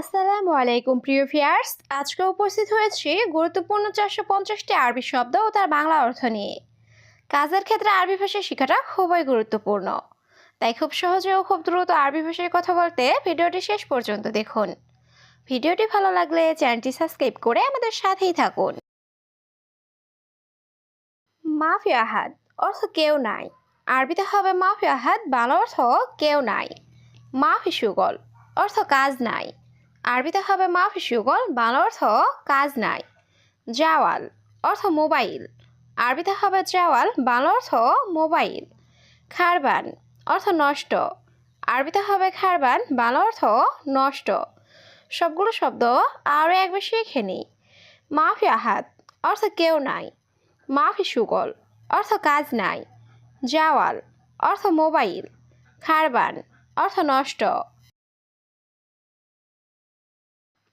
আসসালামু আলাইকুম, প্রিয় ভিয়ার্স আজকে উপস্থিত হয়েছি গুরুত্বপূর্ণ চারশো পঞ্চাশটি আরবি শব্দ ও তার বাংলা অর্থ নিয়ে। কাজের ক্ষেত্রে আরবি ভাষা শেখাটা খুবই গুরুত্বপূর্ণ। তাই খুব সহজে ও খুব দ্রুত আরবি ভাষায় কথা বলতে ভিডিওটি শেষ পর্যন্ত দেখুন। ভিডিওটি ভালো লাগলে চ্যানেলটি সাবস্ক্রাইব করে আমাদের সাথেই থাকুন। মাফি আহাদ, অর্থ কেউ নাই। আরবিতে হবে মাফি আহাদ, বাংলা অর্থ কেউ নাই। মাফি সুগল, অর্থ কাজ নাই। আরবিতে হবে মাফি সুগল বাংলা অর্থ কাজ নাই। জাওয়াল, অর্থ মোবাইল। আরবিতে হবে জাওয়াল, বাংলা অর্থ মোবাইল। খারবান, অর্থ নষ্ট। আরবিতে হবে খারবান, বাংলা অর্থ নষ্ট। সবগুলো শব্দ আরও একবার শিখে নিই। মাফি আহাত অর্থ কেউ নাই। মাফি সুগল অর্থ কাজ নাই। জাওয়াল, অর্থ মোবাইল। খারবান, অর্থ নষ্ট।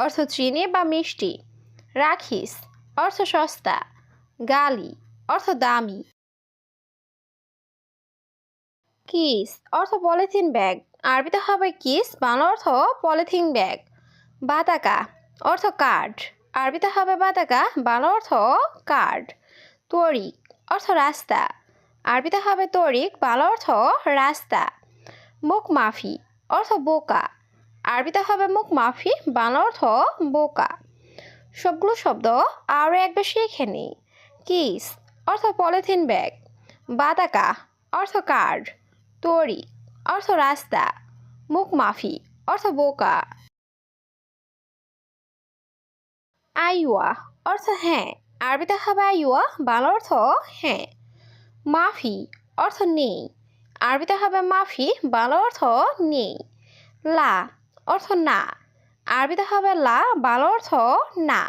অর্থ চিনি বা মিষ্টি। রাখিস, অর্থ সস্তা। গালি, অর্থ দামি। কিস, অর্থ পলিথিন ব্যাগ। আরবিতে হবে কিস, বাংলা অর্থ পলিথিন ব্যাগ। বাতাকা, অর্থ কার্ড। আরবিতে হবে বাতাকা, বাংলা অর্থ কার্ড। তরিক, অর্থ রাস্তা। আরবিতে হবে তরিক, বাংলা অর্থ রাস্তা। মুখ মাফি অর্থ বোকা। আরবিতে হবে মুখ মাফি বাংলা অর্থ বোকা। সবগুলো শব্দ আরও একবার শিখে নিই। কিস, অর্থ পলিথিন ব্যাগ। বাতাকা অর্থ কার্ড। তরি, অর্থ রাস্তা। মুখ মাফি, অর্থ বোকা। আইওয়া, অর্থ হ্যাঁ। আরবিতে হবে আইওয়া বাংলা অর্থ হ্যাঁ। মাফি, অর্থ নেই। আরবিতে হবে মাফি বাংলা অর্থ নেই। লা অর্থ না। আরবিতে হবে লা, বাংলা অর্থ না।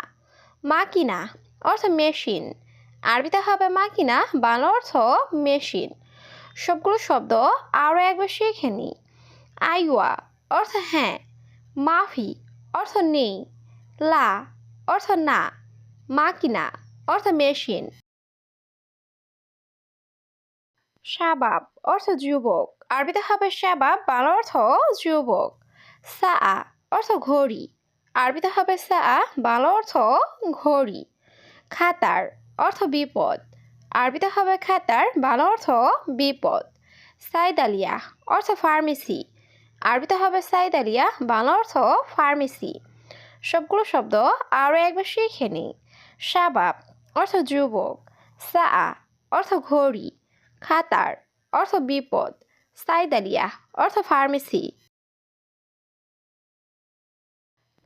মাকিনা, অর্থ মেশিন। আরবিতে হবে মাকিনা, বাংলা অর্থ মেশিন। সবগুলো শব্দ আরও একবার শিখে নিই আইওয়া, অর্থ হ্যাঁ। মাফি, অর্থ নেই। লা, অর্থ না। মাকিনা, অর্থ মেশিন। শাবাব, অর্থ যুবক। আরবিতে হবে শাবাব, বাংলা অর্থ যুবক। সা অর্থ ঘড়ি। আরবিতে হবে সা বাংলা অর্থ ঘড়ি। খাতার অর্থ বিপদ। আরবিতে হবে খাতার, বাংলা অর্থ বিপদ। সাইদালিয়া অর্থ ফার্মেসি। আরবিতে হবে সাইদালিয়া, বাংলা অর্থ ফার্মেসি। সবগুলো শব্দ আরও একবার শিখে নিই। শাবাব অর্থ যুবক। সা অর্থ ঘড়ি। খাতার অর্থ বিপদ। সাইদালিয়া অর্থ ফার্মেসি।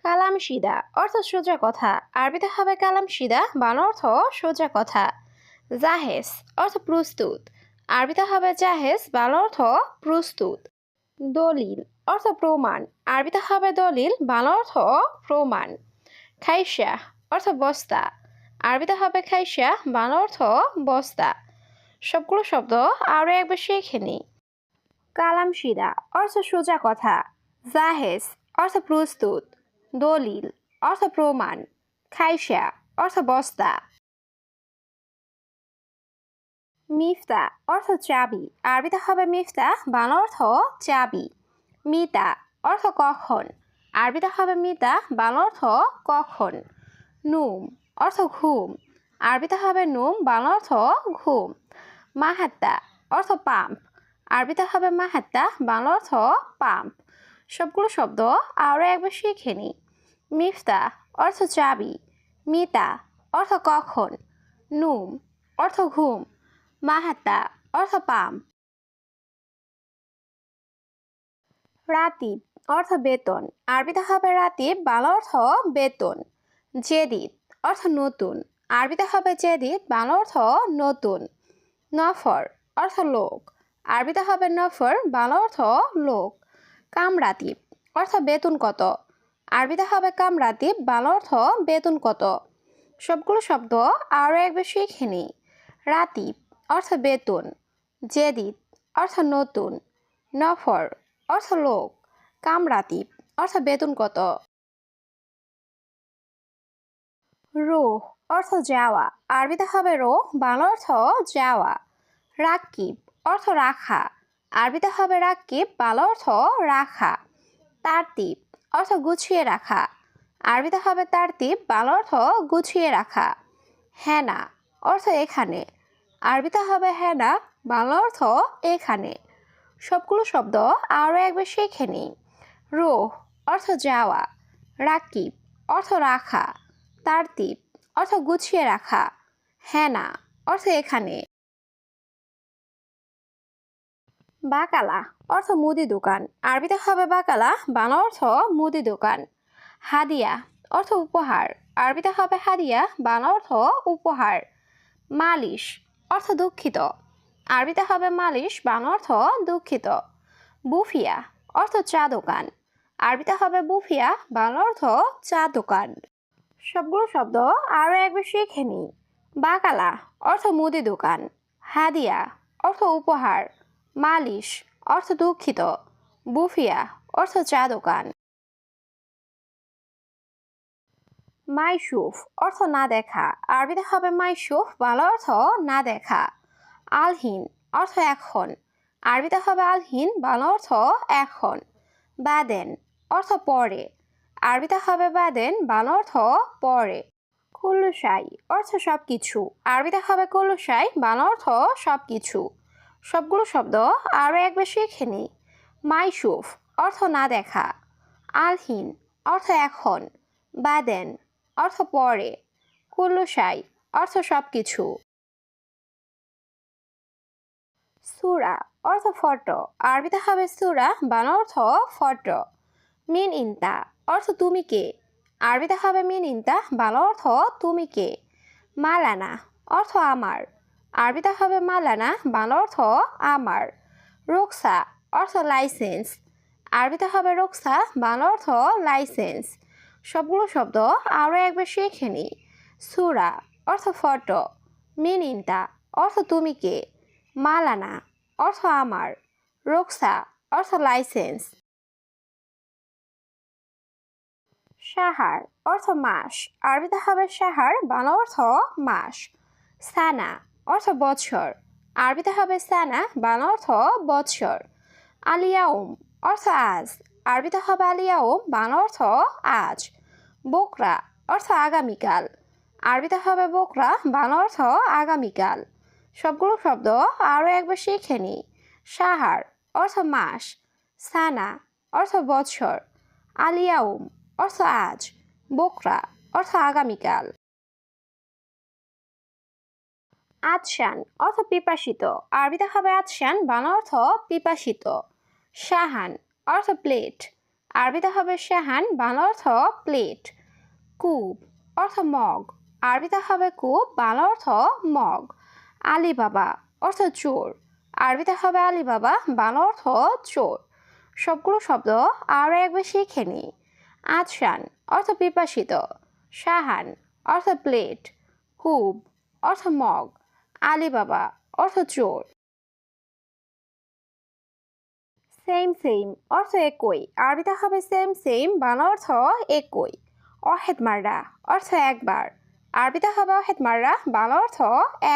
কালাম সিদা অর্থ সোজা কথা। আরবিতে হবে কালাম সিদা বাংলা অর্থ সোজা কথা। জাহেজ অর্থ প্রস্তুত। আরবিতে হবে জাহেজ বাংলা অর্থ প্রস্তুত। দলিল, অর্থ প্রমাণ। আরবিতে হবে দলিল, বাংলা অর্থ প্রমাণ। খাইসা অর্থ বস্তা। আরবিতে হবে খাইসা বাংলা অর্থ বস্তা। সবগুলো শব্দ আরও একবার শিখে নিই। কালাম সিদা অর্থ সোজা কথা। জাহেজ অর্থ প্রস্তুত। দলিল, অর্থ প্রমাণ খাইসা অর্থ বস্তা। মিফতা, অর্থ চাবি। আরবিতে হবে মিফতা, বাংলা অর্থ চাবি। মিতা, অর্থ কখন। আরবিতে হবে মিতা, বাংলা অর্থ কখন। নুম, অর্থ ঘুম। আরবিতে হবে নুম, বাংলা অর্থ ঘুম। মাহাত্তা, অর্থ পাম্প। আরবিতে হবে মাহাত্তা, বাংলা অর্থ পাম্প। সবগুলো শব্দ আরও একবার শিখে নিই। মিফতা অর্থ চাবি, মিতা অর্থ কখন, নুম অর্থ ঘুম মাহাত্তা অর্থ পাম। রাতিব অর্থ বেতন, আরবিতে হবে রাতিব, বাংলা অর্থ বেতন। জেদিদ অর্থ নতুন, আরবিতে হবে জেদিদ, বাংলা অর্থ নতুন। নফর অর্থ লোক, আরবিতে হবে নফর, বাংলা অর্থ লোক। কামরাতিব অর্থ বেতন কত আরবিতে হবে কামরাতিব বাংলা অর্থ বেতন কত? সবগুলো শব্দ আরও একবার শিখে নিই। রাতিব অর্থ বেতন। জেদিদ অর্থ নতুন। নফর, অর্থ লোক। কামরাতিব অর্থ বেতন কত? রোহ, অর্থ যাওয়া। আরবিতে হবে রোহ, বাংলা অর্থ যাওয়া। রাকিব, অর্থ রাখা। আরবিতে হবে রাকিব, বাংলা অর্থ রাখা। তারতিব অর্থ গুছিয়ে রাখা। আরবিতে হবে তারতিব বাংলা অর্থ গুছিয়ে রাখা। হেনা, অর্থ এখানে। আরবিতে হবে হেনা, বাংলা অর্থ এখানে। সবগুলো শব্দ আরও একবার শেখে নিই। রোহ, অর্থ যাওয়া। রাকিব, অর্থ রাখা। তারতিব অর্থ গুছিয়ে রাখা। হেনা, অর্থ এখানে। বাকালা অর্থ মুদি দোকান। আরবিতে হবে বাকালা, বাংলা অর্থ মুদি দোকান। হাদিয়া অর্থ উপহার। আরবিতে হবে হাদিয়া, বাংলা অর্থ উপহার। মালিশ অর্থ দুঃখিত। আরবিতে হবে মালিশ, বাংলা অর্থ দুঃখিত। বুফিয়া অর্থ চা দোকান। আরবিতে হবে বুফিয়া, বাংলা অর্থ চা দোকান। সবগুলো শব্দ আরও একবার শিখে নিই। বাকালা অর্থ মুদি দোকান। হাদিয়া অর্থ উপহার। মালিশ, অর্থ দুঃখিত। বুফিয়া, অর্থ চা দোকান মাইশুফ, অর্থ না দেখা। আরবিতে হবে মাইশুফ, বাংলা অর্থ না দেখা। আলহীন, অর্থ এখন। আরবিতে হবে আলহীন, বাংলা অর্থ এখন। বাদেন, অর্থ পরে। আরবিতে হবে বাদেন, বাংলা অর্থ পরে। কুল্লুসাই অর্থ সব কিছু আরবিতে হবে কুল্লুসাই বাংলা অর্থ সব কিছু সবগুলো শব্দ আরও একবার শিখে নিই মাইশুফ অর্থ না দেখা। আলহীন, অর্থ এখন। বাদেন, অর্থ পরে। কুল্লুসাই অর্থ সব কিছু সুরা, অর্থ ফটো। আরবিতে হবে সুরা বান অর্থ ফটো। মিন ইনতা, অর্থ তুমি কে? আরবিতে হবে মিন ইনতা, বাংলা অর্থ তুমি কে? মালানা, অর্থ আমার। আরবিতে হবে মালানা, বাংলা অর্থ আমার। রোকসা অর্থ লাইসেন্স আরবিতে হবে রোকসা, বাংলা অর্থ লাইসেন্স সবগুলো শব্দ আরও একবার শিখে নিই। সুরা অর্থ ফটো মিনিনতা অর্থ তুমি কে? মালানা অর্থ আমার। রোকসা অর্থ লাইসেন্স সাহার অর্থ মাস। আরবিতে হবে সাহার, বাংলা অর্থ মাস। সানা অর্থ বছর আরবিতে হবে সানা, বাংলা অর্থ বছর আলিয়াউম, অর্থ আজ। আরবিতে হবে আলিয়াউম, বাংলা অর্থ আজ। বোকরা, অর্থ আগামীকাল। আরবিতে হবে বোকরা, বাংলা অর্থ আগামীকাল। সবগুলো শব্দ আরও একবার শিখে নিই। সাহার, অর্থ মাস। সানা, অর্থ বছর আলিয়াউম, অর্থ আজ। বোকরা, অর্থ আগামীকাল। আতশান অর্থ পিপাসিত। আরবিতে হবে আতশান বাংলা অর্থ পিপাসিত। শাহান অর্থ প্লেট। আরবিতে হবে শাহান, বাংলা অর্থ প্লেট। কূপ অর্থ মগ। আরবিতে হবে কূপ বাংলা অর্থ মগ। আলিবাবা অর্থ চোর। আরবিতে হবে আলিবাবা, বাংলা অর্থ চোর। সবগুলো শব্দ আরও একবার শিখে নিই আতশান অর্থ পিপাসিত। শাহান অর্থ প্লেট। কূপ অর্থ মগ। আলিবাবা অর্থ চোর। সেম সেম অর্থ একই। আরবিতে হবে সেম সেম বাংলা অর্থ একই। অহেদ মাররা, অর্থ একবার। আরবিতে হবে অহেদ মাররা, বাংলা অর্থ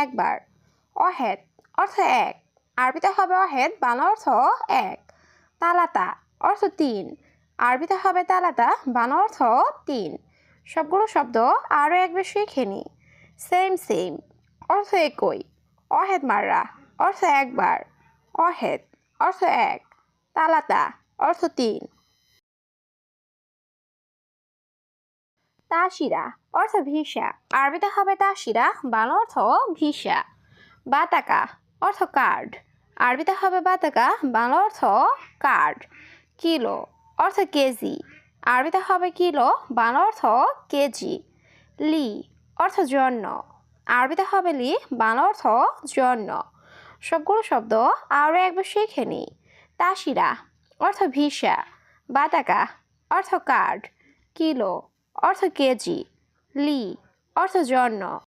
একবার। অহেদ, অর্থ এক। আরবিতে হবে অহেদ, বাংলা অর্থ এক। তালাতা, অর্থ তিন। আরবিতে হবে তালাতা, বাংলা অর্থ তিন। সবগুলো শব্দ আরও একবার শিখে নিই সেম সেম অর্থ একই। অহেদ মাররা, অর্থ একবার। অহেদ, অর্থ এক। তালাতা, অর্থ তিন। তাসিরা, অর্থ ভিসা। আরবিতে হবে তাসিরা, বাংলা অর্থ ভিসা। বাতাকা, অর্থ কার্ড। আরবিতে হবে বাতাকা, বাংলা অর্থ কার্ড। কিলো, অর্থ কেজি। আরবিতে হবে কিলো, বাংলা অর্থ কেজি। লি, অর্থ জন্য। আরবিতে হবে লি বাংলা অর্থ জন্য। সবগুলো শব্দ আরও একবার শিখে নিই তাসিরা, অর্থ ভিসা। বাতাকা, অর্থ কার্ড। কিলো, অর্থ কেজি। লি, অর্থ জন্য।